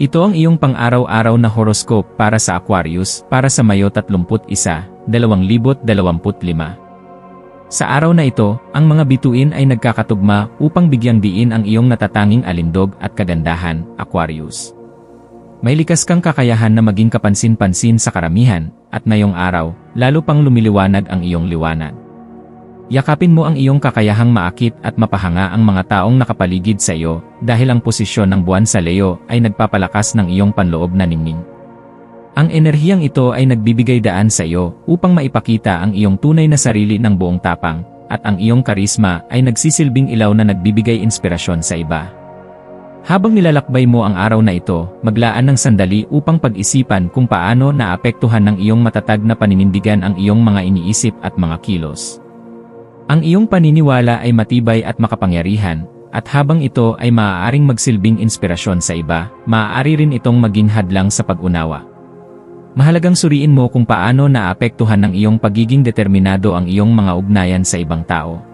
Ito ang iyong pang-araw-araw na horoscope para sa Aquarius para sa Mayo 31, 2025. Sa araw na ito, ang mga bituin ay nagkakatugma upang bigyang diin ang iyong natatanging alindog at kagandahan, Aquarius. May likas kang kakayahan na maging kapansin-pansin sa karamihan, at ngayong araw, lalo pang lumiliwanag ang iyong liwanag. Yakapin mo ang iyong kakayahang maakit at mapahanga ang mga taong nakapaligid sa iyo dahil ang posisyon ng buwan sa Leo ay nagpapalakas ng iyong panloob na ningning. Ang enerhiyang ito ay nagbibigay daan sa iyo upang maipakita ang iyong tunay na sarili ng buong tapang at ang iyong karisma ay nagsisilbing ilaw na nagbibigay inspirasyon sa iba. Habang nilalakbay mo ang araw na ito, maglaan ng sandali upang pag-isipan kung paano naapektuhan ng iyong matatag na paninindigan ang iyong mga iniisip at mga kilos. Ang iyong paniniwala ay matibay at makapangyarihan, at habang ito ay maaaring magsilbing inspirasyon sa iba, maaari rin itong maging hadlang sa pag-unawa. Mahalagang suriin mo kung paano naapektuhan ng iyong pagiging determinado ang iyong mga ugnayan sa ibang tao.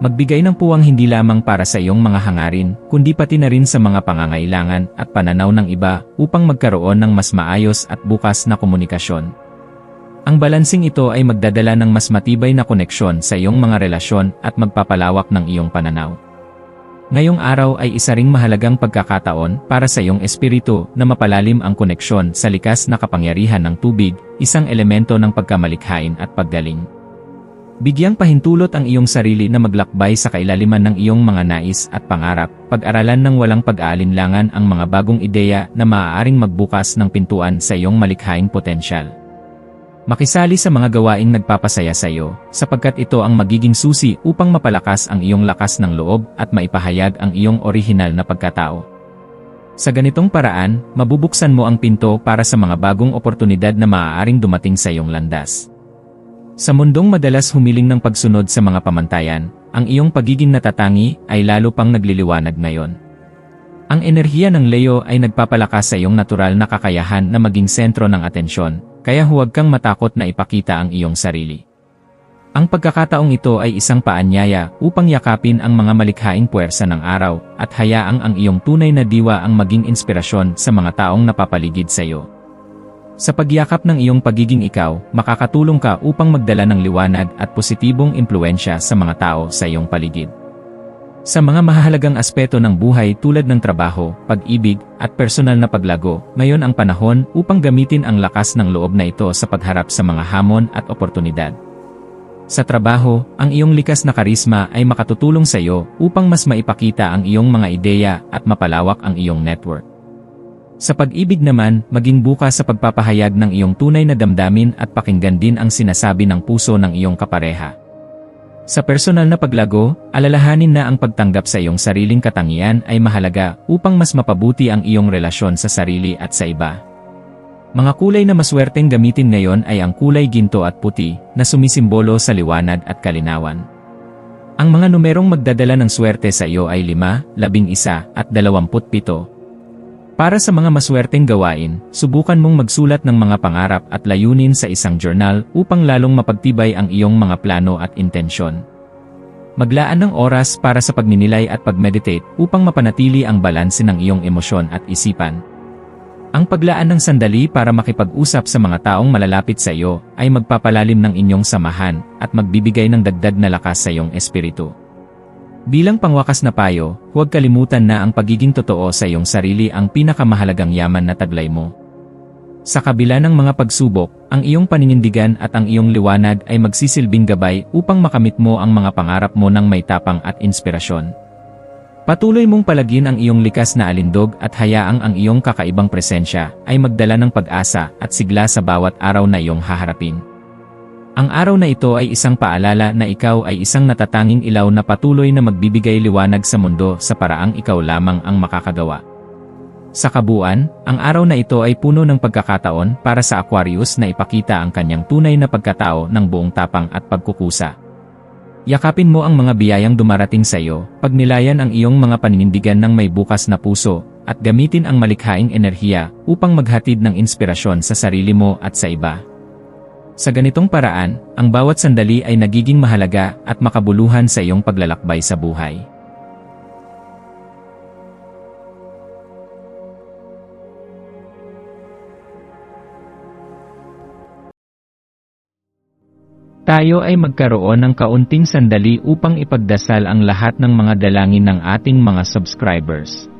Magbigay ng puwang hindi lamang para sa iyong mga hangarin, kundi pati na rin sa mga pangangailangan at pananaw ng iba upang magkaroon ng mas maayos at bukas na komunikasyon. Ang balansing ito ay magdadala ng mas matibay na koneksyon sa iyong mga relasyon at magpapalawak ng iyong pananaw. Ngayong araw ay isa ring mahalagang pagkakataon para sa iyong espiritu na mapalalim ang koneksyon sa likas na kapangyarihan ng tubig, isang elemento ng pagkamalikhain at paggaling. Bigyang pahintulot ang iyong sarili na maglakbay sa kailaliman ng iyong mga nais at pangarap, pag-aralan ng walang pag-aalinlangan ang mga bagong ideya na maaaring magbukas ng pintuan sa iyong malikhaing potensyal. Makisali sa mga gawaing nagpapasaya sa iyo, sapagkat ito ang magiging susi upang mapalakas ang iyong lakas ng loob at maipahayag ang iyong orihinal na pagkatao. Sa ganitong paraan, mabubuksan mo ang pinto para sa mga bagong oportunidad na maaaring dumating sa iyong landas. Sa mundong madalas humiling ng pagsunod sa mga pamantayan, ang iyong pagiging natatangi ay lalo pang nagliliwanag ngayon. Ang enerhiya ng Leo ay nagpapalakas sa iyong natural na kakayahan na maging sentro ng atensyon, kaya huwag kang matakot na ipakita ang iyong sarili. Ang pagkakataong ito ay isang paanyaya upang yakapin ang mga malikhaing puwersa ng araw at hayaang ang iyong tunay na diwa ang maging inspirasyon sa mga taong napapaligid sa iyo. Sa pagyakap ng iyong pagiging ikaw, makakatulong ka upang magdala ng liwanag at positibong impluensya sa mga tao sa iyong paligid. Sa mga mahalagang aspeto ng buhay tulad ng trabaho, pag-ibig, at personal na paglago, ngayon ang panahon upang gamitin ang lakas ng loob na ito sa pagharap sa mga hamon at oportunidad. Sa trabaho, ang iyong likas na karisma ay makatutulong sa iyo upang mas maipakita ang iyong mga ideya at mapalawak ang iyong network. Sa pag-ibig naman, maging bukas sa pagpapahayag ng iyong tunay na damdamin at pakinggan din ang sinasabi ng puso ng iyong kapareha. Sa personal na paglago, alalahanin na ang pagtanggap sa iyong sariling katangian ay mahalaga upang mas mapabuti ang iyong relasyon sa sarili at sa iba. Mga kulay na maswerteng gamitin ngayon ay ang kulay ginto at puti na sumisimbolo sa liwanag at kalinawan. Ang mga numerong magdadala ng swerte sa iyo ay 5, 11 at 27. Para sa mga maswerteng gawain, subukan mong magsulat ng mga pangarap at layunin sa isang journal upang lalong mapagtibay ang iyong mga plano at intensyon. Maglaan ng oras para sa pagninilay at pagmeditate upang mapanatili ang balanse ng iyong emosyon at isipan. Ang paglaan ng sandali para makipag-usap sa mga taong malalapit sa iyo ay magpapalalim ng inyong samahan at magbibigay ng dagdag na lakas sa iyong espiritu. Bilang pangwakas na payo, huwag kalimutan na ang pagiging totoo sa iyong sarili ang pinakamahalagang yaman na taglay mo. Sa kabila ng mga pagsubok, ang iyong paninindigan at ang iyong liwanag ay magsisilbing gabay upang makamit mo ang mga pangarap mo ng may tapang at inspirasyon. Patuloy mong palagin ang iyong likas na alindog at hayaang ang iyong kakaibang presensya ay magdala ng pag-asa at sigla sa bawat araw na iyong haharapin. Ang araw na ito ay isang paalala na ikaw ay isang natatanging ilaw na patuloy na magbibigay liwanag sa mundo sa paraang ikaw lamang ang makakagawa. Sa kabuuan, ang araw na ito ay puno ng pagkakataon para sa Aquarius na ipakita ang kanyang tunay na pagkatao ng buong tapang at pagkukusa. Yakapin mo ang mga biyayang dumarating sa iyo, pagnilayan ang iyong mga paninindigan ng may bukas na puso, at gamitin ang malikhaing enerhiya upang maghatid ng inspirasyon sa sarili mo at sa iba. Sa ganitong paraan, ang bawat sandali ay nagiging mahalaga at makabuluhan sa iyong paglalakbay sa buhay. Tayo ay magkaroon ng kaunting sandali upang ipagdasal ang lahat ng mga dalangin ng ating mga subscribers,